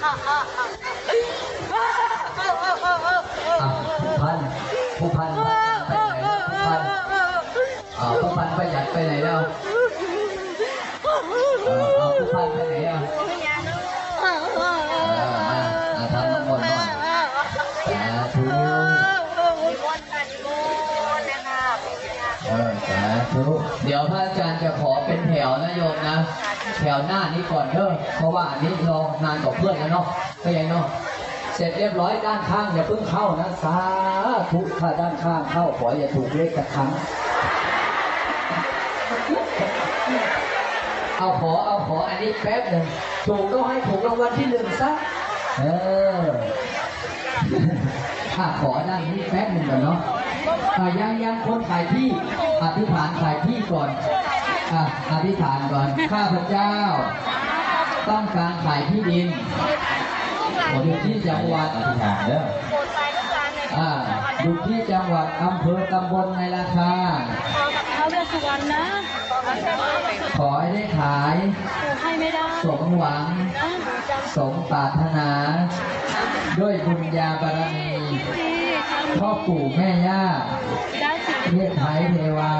ผู้พันผู้พันไปไหนผู้พันผู้พันประหยัดไปไหนแล้วเอาผู้พันไปไหนอะำสาธุสาธุเดี๋ยวพระอาจารย์จะขอเป็น นะโยมนะ แถวหน้านี้ก่อนเด้อเพราะว่าอันนี้รอนานกว่าเพื่อนแล้วเนาะก็ยังเนาะเสร็จเรียบร้อยด้านข้างอย่าเพิ่งเข้านะสาธุถ้าด้านข้างเข้าขออย่าถูกเลขกระครั้งเอาขอเอาขออันนี้แป๊บหนึ่งถูกต้องให้ถูกรางวัลที่หนึ่งซะเออถ้าขอด้านนี้แป๊บหนึ่งก่อนเนาะอะยังยังคนขายที่อธิษฐานขายที่ก่อน อะอธิษฐานก่อน ข้าพเจ้า ต้องการขายที่ดินอยู่ที่จังหวัดอธิษฐานเด้ออ่าอยู่ที่จังหวัดอำเภอตำบลในราคาเขาเรียกสุวรรณนะ ขอให้ได้ขายปลูกให้ไม่ได้ สมหวังนะสมปรารถนา ด้วยบุญญาบารมีดีทำพ่อปู่แม่ย่าได้สิเทพไทยเทวา